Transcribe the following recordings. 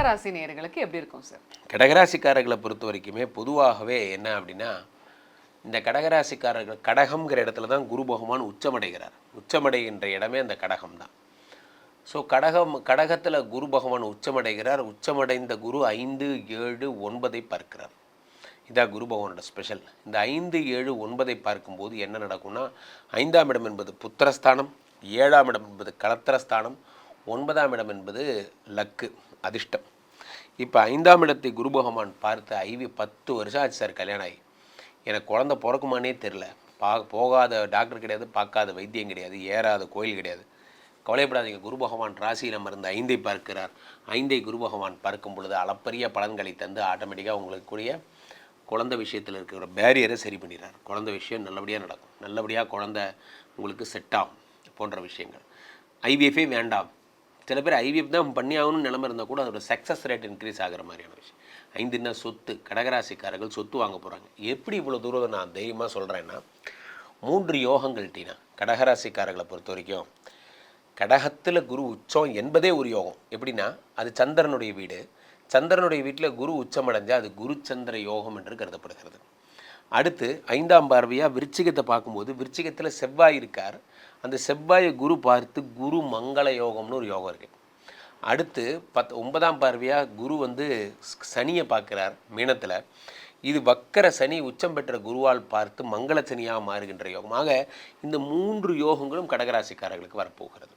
கடகராசி நேர்களுக்கு எப்படி இருக்கும் சார்? கடகராசிக்காரர்களை பொறுத்த வரைக்குமே பொதுவாகவே என்ன அப்படின்னா இந்த கடகராசிக்காரர்கள் கடகம்ங்கிற இடத்துல தான் குரு பகவான் உச்சமடைகிறார். உச்சமடைகின்ற இடமே அந்த கடகம் தான். ஸோ கடகம் கடகத்தில் குரு பகவான் உச்சமடைகிறார். உச்சமடைந்த குரு ஐந்து ஏழு ஒன்பதை பார்க்கிறார். இதான் குரு பகவானோட ஸ்பெஷல் இந்த ஐந்து ஏழு ஒன்பதை பார்க்கும்போது என்ன நடக்கும்னா ஐந்தாம் இடம் என்பது புத்திரஸ்தானம் ஏழாம் இடம் என்பது கலத்திரஸ்தானம் ஒன்பதாம் இடம் என்பது லக்கு. அதிர்ஷ்டம். இப்போ ஐந்தாம் இடத்தை குரு பகவான் பார்த்து ஐவி பத்து வருஷம் ஆச்சு சார் கல்யாணம் ஆகி. எனக்கு குழந்த பிறக்குமானே தெரில பா போகாத டாக்டர் கிடையாது பார்க்காத வைத்தியம் கிடையாது ஏறாத கோயில் கிடையாது. கவலைப்படாதீங்க குரு பகவான் ராசியில் அமர்ந்து ஐந்தை பார்க்கிறார். ஐந்தை குரு பகவான் பார்க்கும் பொழுது அளப்பரிய பலன்களை தந்து ஆட்டோமேட்டிக்காக உங்களுக்கு கூடிய குழந்த விஷயத்தில் இருக்கிற பேரியரை சரி பண்ணிடுறார். குழந்த விஷயம் நல்லபடியாக நடக்கும். நல்லபடியாக குழந்த உங்களுக்கு செட் ஆகும் போன்ற விஷயங்கள். ஐவிஎஃபே வேண்டாம். சில பேர் ஐவிஎஃப் தான் பண்ணி ஆகணும்னு நிலமை இருந்தால் கூட அதோட சக்ஸஸ் ரேட் இன்க்ரீஸ் ஆகிற மாதிரியான விஷயம். ஐந்துன்னா சொத்து? கடகராசிக்காரர்கள் சொத்து வாங்க போகிறாங்க எப்படி இவ்வளோ தூரம் நான் தைரியமாக சொல்கிறேன்னா மூன்று யோகங்கள் டீனா. கடகராசிக்காரர்களை பொறுத்த வரைக்கும் கடகத்தில் குரு உச்சம் என்பதே ஒரு யோகம். எப்படின்னா அது சந்திரனுடைய வீடு. சந்திரனுடைய வீட்டில் குரு உச்சம் அடைஞ்சால் அது குரு சந்திர யோகம் என்று கருதப்படுகிறது. அடுத்து ஐந்தாம் பார்வையாக விருச்சிகத்தை பார்க்கும்போது விருச்சிகத்தில் செவ்வாய் இருக்கார். அந்த செவ்வாயை குரு பார்த்து குரு மங்கள யோகம்னு ஒரு யோகம் இருக்குது அடுத்து பத் ஒன்பதாம் பார்வையாக குரு வந்து சனியை பார்க்குறார் மீனத்தில். இது வக்கர சனி உச்சம் பெற்ற குருவால் பார்த்து மங்கள சனியாக மாறுகின்ற யோகம். ஆக இந்த மூன்று யோகங்களும் கடகராசிக்காரர்களுக்கு வரப்போகிறது.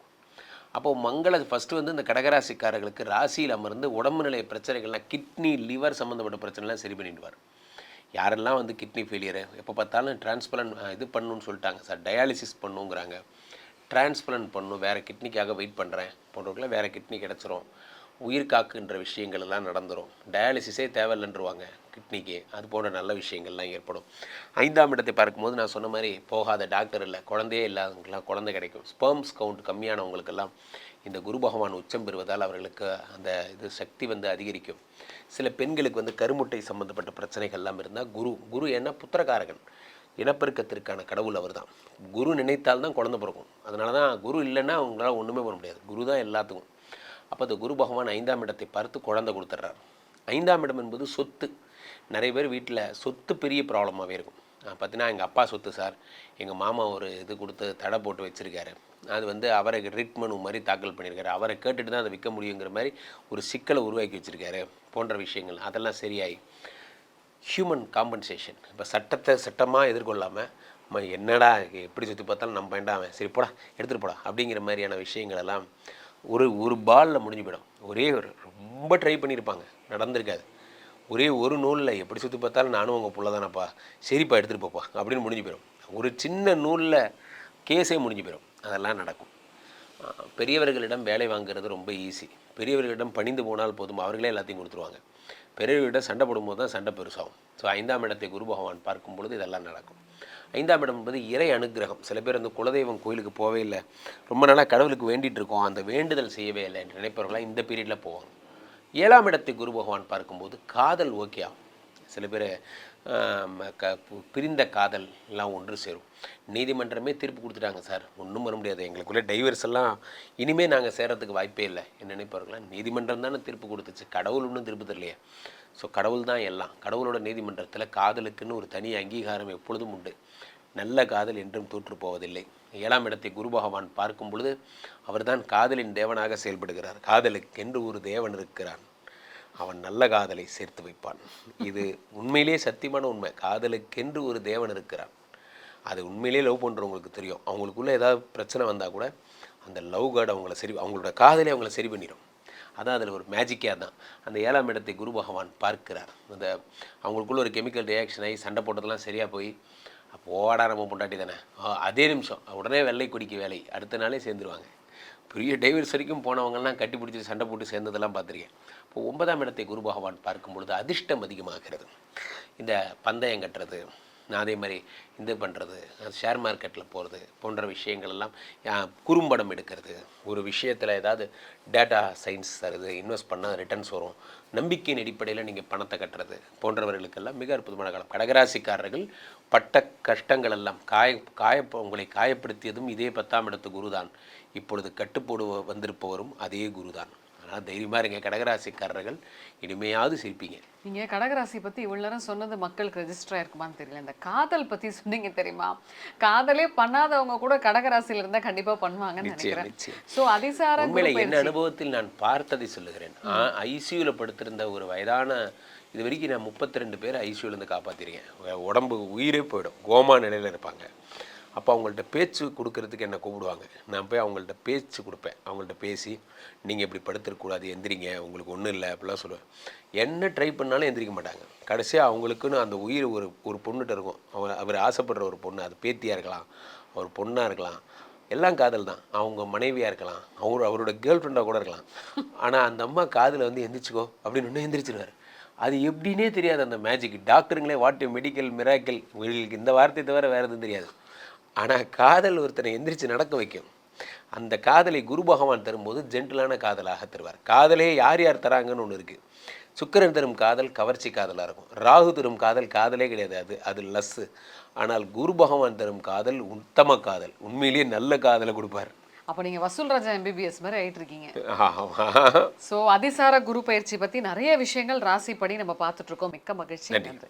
அப்போது மங்கள ஃபஸ்ட்டு வந்து இந்த கடகராசிக்காரர்களுக்கு ராசியில் அமர்ந்து உடம்பு நிலை பிரச்சனைகள்லாம் கிட்னி லிவர் சம்மந்தப்பட்ட பிரச்சனைலாம் சரி பண்ணிடுவார். யாரெல்லாம் வந்து கிட்னி ஃபெயிலியரு எப்போ பார்த்தாலும் டிரான்ஸ்பிளன் இது பண்ணணும்னு சொல்லிட்டாங்க. Sir dialysis பண்ணுங்கிறாங்க. டிரான்ஸ்பிளன் பண்ணணும் வேறு கிட்னிக்காக வெயிட் பண்ணுறேன் போன்றவர்களாம் வேறு கிட்னி கிடச்சிரும். உயிர் காக்குன்ற விஷயங்கள் எல்லாம் நடந்துடும் டயாலிசிஸே தேவையில்லைன்றவாங்க. கிட்னிக்கு அது போன்ற நல்ல விஷயங்கள்லாம் ஏற்படும். ஐந்தாம் இடத்தை பார்க்கும்போது நான் சொன்ன மாதிரி போகாத டாக்டர் இல்லை குழந்தையே இல்லாதவங்களுக்குலாம் குழந்தை கிடைக்கும். ஸ்பெர்ம்ஸ் கவுண்ட் கம்மியானவங்களுக்கெல்லாம் இந்த குரு பகவான் உச்சம் பெறுவதால் அவர்களுக்கு அந்த இது சக்தி வந்து அதிகரிக்கும். சில பெண்களுக்கு வந்து கருமுட்டை சம்மந்தப்பட்ட பிரச்சனைகள்லாம் இருந்தால் குரு குரு என்ன புத்திரகாரகன் இனப்பெருக்கத்திற்கான கடவுள் அவர் தான் குரு நினைத்தால் தான் குழந்தை பிறக்கும். அதனால தான் குரு இல்லைன்னா அவங்களால ஒன்றுமே பண்ண முடியாது. குரு தான் எல்லாத்துக்கும். அப்போ அந்த குரு பகவான் ஐந்தாம் இடத்தை பார்த்து குழந்தை கொடுத்துட்றார் ஐந்தாம் இடம் என்பது சொத்து. நிறைய பேர் வீட்டில் சொத்து பெரிய ப்ராப்ளமாகவே இருக்கும். பார்த்தீங்கன்னா எங்கள் அப்பா சொத்து சார். எங்கள் மாமா ஒரு இது கொடுத்து தடை போட்டு வச்சுருக்காரு. அது வந்து அவரை ரிட் மனு மாதிரி தாக்கல் பண்ணியிருக்காரு. அவரை கேட்டுட்டு தான் அதை விற்க முடியுங்கிற மாதிரி ஒரு சிக்கலை உருவாக்கி வச்சுருக்காரு போன்ற விஷயங்கள். அதெல்லாம் சரியாயி. ஹியூமன் காம்பன்சேஷன் இப்போ சட்டத்தை சட்டமாக எதிர்கொள்ளாமல் நம்ம என்னடா எப்படி சுற்றி பார்த்தாலும் நம்ம வேண்டாம் அவன். சரி போடா எடுத்துகிட்டு போடா. அப்படிங்கிற மாதிரியான விஷயங்கள் எல்லாம் ஒரு ஒரு பாலில் முடிஞ்சு போயிடும். ஒரே ஒரு ரொம்ப ட்ரை பண்ணியிருப்பாங்க. நடந்திருக்காது. ஒரே ஒரு நூலில் எப்படி சுற்றி பார்த்தாலும் நானும் உங்கள் புள்ள தானப்பா. சரிப்பா எடுத்துகிட்டு போப்பா. அப்படின்னு முடிஞ்சு போயிடும் ஒரு சின்ன நூலில் கேஸே முடிஞ்சு போயிடும் அதெல்லாம் நடக்கும். பெரியவர்களிடம் வேலை வாங்குறது ரொம்ப ஈஸி பெரியவர்களிடம் பணிந்து போனால் போதும். அவர்களே எல்லாத்தையும் கொடுத்துருவாங்க. பெரியவர்களிடம் சண்டை போடும்போது தான் சண்டை பெருசாகும். ஸோ ஐந்தாம் இடத்தை குரு பகவான் பார்க்கும் பொழுது இதெல்லாம் நடக்கும். ஐந்தாம் இடம் என்பது இறை அனுக்கிரகம் சில பேர் அந்த குலதெய்வம் கோயிலுக்கு போவே இல்லை. ரொம்ப நாளாக கடவுளுக்கு வேண்டிகிட்டு இருக்கோம். அந்த வேண்டுதல் செய்யவே இல்லை என்று நினைப்பவர்களாக இந்த பீரியடில் போவாங்க. ஏழாம் இடத்தை குரு பகவான் பார்க்கும்போது காதல் ஓகே ஆகும் சில பேர் க பிரிந்த காதல் எல்லாம் ஒன்று சேரும். நீதிமன்றமே தீர்ப்பு கொடுத்துட்டாங்க சார். ஒன்றும் வர முடியாது. எங்களுக்குள்ளே டைவர்ஸ் எல்லாம் இனிமேல் நாங்கள் சேரத்துக்கு வாய்ப்பே இல்லை. என்ன நினைப்பார்களா நீதிமன்றம் தானே தீர்ப்பு கொடுத்துச்சு. கடவுள் ஒன்றும் தீர்ப்பு தரலையே. ஸோ கடவுள் தான் எல்லாம். கடவுளோட நீதிமன்றத்தில் காதலுக்குன்னு ஒரு தனி அங்கீகாரம் எப்பொழுதும் உண்டு. நல்ல காதல் என்றும் தோற்றுப்போவதில்லை ஏழாம் இடத்தை குரு பகவான் பார்க்கும் பொழுது அவர்தான் காதலின் தேவனாக செயல்படுகிறார். காதலுக்கு என்று ஒரு தேவன் இருக்கிறான். அவன் நல்ல காதலை சேர்த்து வைப்பான். இது உண்மையிலே சத்தியமான உண்மை. காதலுக்கென்று ஒரு தேவன் இருக்கிறான். அது உண்மையிலே லவ் பண்ணுறவங்களுக்கு தெரியும். அவங்களுக்குள்ளே ஏதாவது பிரச்சனை வந்தால் கூட அந்த லவ் கார்டு அவங்கள சரி அவங்களோட காதலை அவங்கள சரி பண்ணிடும் அதான் அதில் ஒரு மேஜிக்கே தான் அந்த ஏழாம் இடத்தை குரு பகவான் பார்க்கிறார். அந்த அவங்களுக்குள்ள ஒரு கெமிக்கல் ரியாக்ஷன் ஆகி சண்டை போட்டதெல்லாம் சரியாக போய் போடா நம்ம பொண்டாட்டி தானே? அதே நிமிஷம். உடனே வெள்ளை குடிக்க வேலை. அடுத்த நாளே சேர்ந்துருவாங்க. பெரிய டைவர்ஸ் வரைக்கும் போனவங்கெல்லாம் கட்டி பிடிச்சி சண்டை போட்டு சேர்ந்ததெல்லாம் பார்த்துருக்கேன். இப்போ ஒன்பதாம் இடத்தை குரு பகவான் பார்க்கும் பொழுது அதிர்ஷ்டம் அதிகமாகிறது. இந்த பந்தயம் கட்டுறது அதே மாதிரி இது பண்ணுறது ஷேர் மார்க்கெட்டில் போகிறது போன்ற விஷயங்கள் எல்லாம் குறும்படம் எடுக்கிறது. ஒரு விஷயத்தில் ஏதாவது டேட்டா சயின்ஸ் தருது இன்வெஸ்ட் பண்ணால் ரிட்டர்ன்ஸ் வரும். நம்பிக்கையின் அடிப்படையில் நீங்கள் பணத்தை கட்டுறது போன்றவர்களுக்கெல்லாம் மிக அற்புதமான காலம். கடகராசிக்காரர்கள் பட்ட கஷ்டங்கள் எல்லாம் காய காய உங்களை காயப்படுத்தியதும் இதே பத்தாம் இடத்து குருதான். இப்பொழுது கட்டுப்போடு வந்திருப்பவரும் அதே குருதான். தைரியமாக இருங்க கடகராசிக்காரர்கள் இனிமையாவது சிரிப்பீங்க. நீங்க கடகராசி பத்தி இவ்வளவு நேரம் சொன்னது மக்களுக்கு ரெஜிஸ்டர் ஆயிருக்குமான்னு தெரியல. இந்த காதல் பத்தி சொன்னீங்க தெரியுமா? காதலே பண்ணாதவங்க கூட கடகராசியில இருந்தா கண்டிப்பா பண்ணுவாங்கன்னு நிச்சயம், நினைக்கிறேன். சோ அதிசார உண்மையில என்ன அனுபவத்தில் நான் பார்த்ததை சொல்லுகிறேன். ஐசியூவில் படுத்திருந்த ஒரு வயதான இது வரைக்கும் நான் முப்பத்தி ரெண்டு பேர் ஐசியூலேருந்து காப்பாற்றிருக்கேன் உடம்பு உயிரே போயிடும். கோமா நிலையில் இருப்பாங்க. அப்போ அவங்கள்ட்ட பேச்சு கொடுக்கறதுக்கு என்னை கூப்பிடுவாங்க? நான் போய் அவங்கள்ட்ட பேச்சு கொடுப்பேன். அவங்கள்ட்ட பேசி நீங்கள் இப்படி படுத்துருக்கூடாது எந்திரிங்க. உங்களுக்கு ஒன்றும் இல்லை. அப்படிலாம் சொல்லுவேன். என்ன ட்ரை பண்ணாலும் எந்திரிக்க மாட்டாங்க. கடைசியாக அவங்களுக்குன்னு அந்த உயிர் ஒரு ஒரு பொண்ணுகிட்ட இருக்கும். அவர் அவர் ஆசைப்படுற ஒரு பொண்ணு. அது பேத்தியாக இருக்கலாம் ஒரு பொண்ணாக இருக்கலாம். எல்லாம் காதல் தான். அவங்க மனைவியாக இருக்கலாம். அவர் அவரோட கேர்ள் ஃப்ரெண்டாக கூட இருக்கலாம். ஆனால் அந்த அம்மா காதில் வந்து எந்திரிச்சிக்கோ அப்படின்னு ஒன்று எந்திரிச்சிருவார். அது எப்படின்னே தெரியாது அந்த மேஜிக் டாக்டருங்களே வாட் மெடிக்கல் மிராக்கல் உங்களுக்கு இந்த வார்த்தை தவிர வேறு எதுவும் தெரியாது. ஆனால் காதல் ஒருத்தனை எந்திரிச்சு நடக்க வைக்கும். அந்த காதலை குரு பகவான் தரும்போது ஜென்டிலான காதலாக தருவார். காதலே யார் யார் தராங்கன்னு ஒன்று இருக்குது சுக்கிரன் தரும் காதல் கவர்ச்சி காதலாக இருக்கும். ராகு தரும் காதல் காதலே கிடையாது. அது அது லஸ்ஸு ஆனால் குரு பகவான் தரும் காதல் உத்தம காதல். உண்மையிலேயே நல்ல காதலை கொடுப்பார். அப்ப நீங்க வசூல் ராஜா எம்பிபிஎஸ் மாதிரி ஆயிட்டு இருக்கீங்க. சோ அதிசார குரு பயிற்சி பத்தி நிறைய விஷயங்கள் ராசிப்படி நம்ம பார்த்துட்டு இருக்கோம். மிக்க மகிழ்ச்சி. நன்றி.